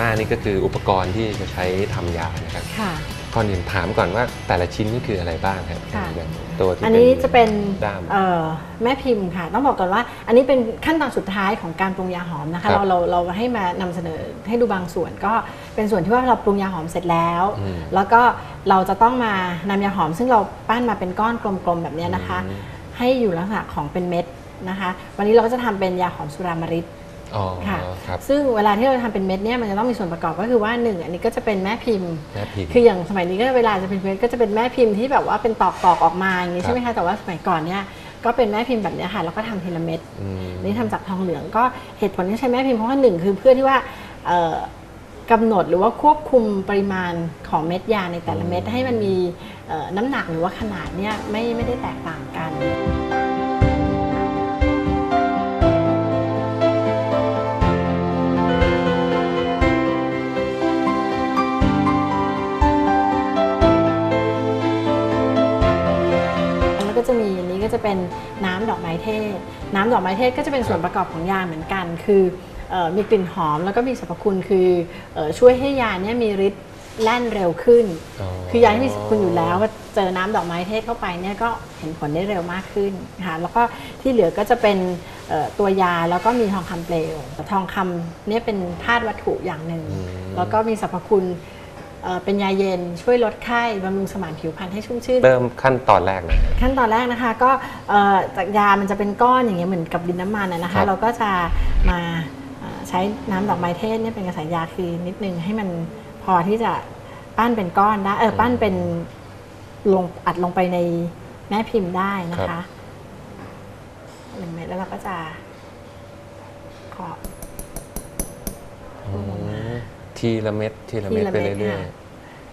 น้านี่ก็คืออุปกรณ์ที่จะใช้ทำยานะครับค่ะ ก่อนอื่นถามก่อนว่าแต่ละชิ้นนี่คืออะไรบ้างครับค่ะ อย่างตัวที่อันนี้จะเป็นด้าม เอ่อแม่พิมพ์ค่ะ ต้องบอกก่อนว่า อันนี้เป็นขั้นตอนสุดท้ายของการปรุงยาหอมนะครัคะ บเราเราเราให้มานำเสนอให้ดูบางส่วนก็เป็นส่วนที่ว่าเราปรุงยาหอมเสร็จแล้ว อืม แล้วก็เราจะต้องมานำยาหอม ซึ่งเราปั้นมาเป็นก้อนกลมๆแบบเนี้ยนะคะอืมให้อยู่ลักษณะของเป็นเม็ดนะคะ วันนี้เราก็จะทำเป็นยาหอมสุรามฤต อ๋อค่ะครับ ซึ่งเวลาที่เราทำเป็นเม็ดเนี่ยมันจะต้องมีส่วนประกอบก็คือว่าหนึ่งอันนี้ก็จะเป็นแม่พิมพ์ แม่พิมพ์ คืออย่างสมัยนี้ก็เวลาจะเป็นเม็ดก็จะเป็นแม่พิมพ์ที่แบบว่าเป็นตอกตอกๆออกมาอย่างนี้ครับใช่ไหมคะแต่ว่าสมัยก่อนเนี่ยก็เป็นแม่พิมพ์แบบเนี้ยค่ะแล้วก็ทำทีละเม็ด อืม นี่ทำจากทองเหลืองก็เหตุผลที่ใช้แม่พิมพ์เพราะว่าหนึ่งคือเพื่อที่ว่าเอ่อกำหนดหรือว่าควบคุมปริมาณของเม็ดยาในแต่ละเม็ดให้มันมีเอ่อน้ำหนักหรือว่าขนาดเนี่ยไม่ไม่ได้แตกต่างกัน จะมีอันนี้ก็จะเป็นน้ำดอกไม้เทศ น้ำดอกไม้เทศก็จะเป็นส่วนประกอบของยาเหมือนกัน คือเออมีกลิ่นหอมแล้วก็มีสรรพคุณคือเออช่วยให้ยาเนี่ยมีฤทธิ์แล่นเร็วขึ้นอ๋อคือยาที่มีสรรพคุณอยู่แล้วว่าเจอน้ำดอกไม้เทศเข้าไปเนี่ยก็เห็นผลได้เร็วมากขึ้นนะคะแล้วก็ที่เหลือก็จะเป็นเอ่อตัวยาแล้วก็มีทองคำเปลวทองคำเนี่ยเป็นธาตุวัตถุอย่างหนึ่งอืมแล้วก็มีสรรพคุณ เอ่อเป็นยาเย็นช่วยลดไข้บำรุงสมานผิวพรรณให้ชุ่มชื่น เริ่มขั้นตอนแรกเลยครับขั้นตอนแรกนะคะก็เอ่อจากยามันจะเป็นก้อนอย่างเงี้ยเหมือนกับดินน้ำมันอะนะครัคะ บ เราก็จะมาเอ่อใช้น้ำดอกไม้เทศเนี่ยเป็นกระแสยาคือนิดนึงให้มันพอที่จะปั้นเป็นก้อนได้เออปั้นเป็นลงอัดลงไปในแม่พิมพ์ได้นะคะหนึ่งเม็ดแล้วเราก็จะเคาะอืม ทีละเม็ดทีละเม็ดทีละไปเม็ดเรื่อยค่ะ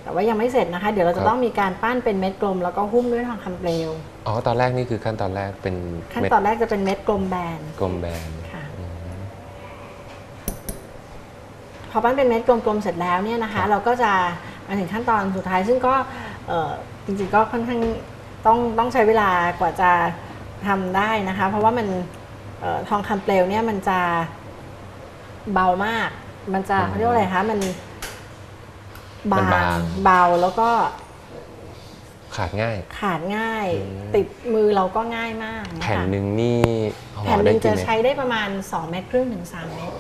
แต่ว่ายังไม่เสร็จนะคะ เดี๋ยวเราครัจะบต้องมีการปั้นเป็นเม็ดกลม แล้วก็หุ้มด้วยทองคำเปลวๆอ๋อ ตอนแรกนี่คือขั้นตอนแรกเป็นขั้นเม็ดตอนแรกจะเป็นเม็ดกลมแบน กลมแบนค่ะอืมพอปั้นเป็นเม็ดกลมๆเสร็จแล้วเนี่ยนะครัคะบเราก็จะมาถึงขั้นตอนสุดท้าย ซึ่งก็เอ่อจริงๆก็ค่อนข้างต้องต้องใช้เวลากว่าจะทำได้นะคะ เพราะว่ามันเอ่อทองคำเปลวเนี่ยมันจะเบามาก มันจะเขาเรียกว่าอะไรคะมันบางมันบางเบาแล้วก็ขาดง่าย ขาดง่ายอืมติดมือเราก็ง่ายมากะคะแผ่นหนึ่งนี่ห่อแผ่นหได้นึ่งกี่จะเม็ดใช้ได้ประมาณ 2 เม็ดครึ่งถึง3เม็ด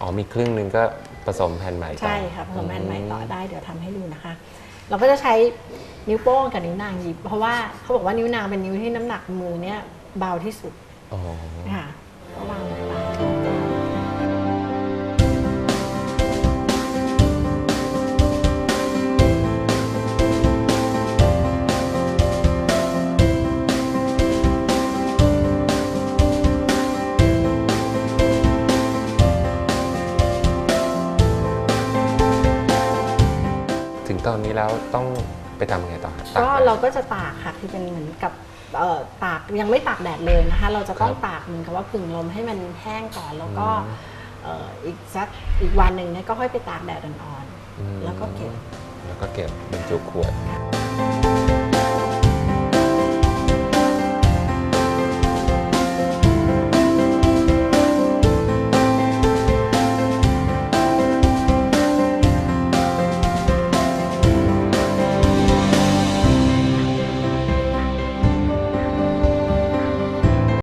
อ๋อมีครึ่งหนึ่งก็ผสมแผ่นใหม่ต่อใช่ค่ะผสมแผ่นใหม่ต่อได้เดี๋ยวทำให้ดูนะคะ เราก็จะใช้นิ้วโป้งกับนิ้วนางหยิบ เพราะว่าเขาบอกว่านิ้วนางเป็นนิ้วที่น้ำหนักมือเนี่ยเบาที่สุดอ๋อค่ะก็วาง ตอนนี้แล้วต้องไปทำยังไงต่อครับตก็แดดเราก็จะตากค่ะคือเป็นเหมือนกับเอ่อตากยังไม่ตากแดดเลยนะคะ เราจะต้องครับตากเหมือนกับว่าผึ่งลมให้มันแห้งก่อนแล้วก็อืม เอ่ออีกสักอีกวันหนึ่งเนี่ยก็ค่อยไปตากแดดอ่อนอืมๆแล้วก็เก็บ แล้วก็เก็บบรรจุขวด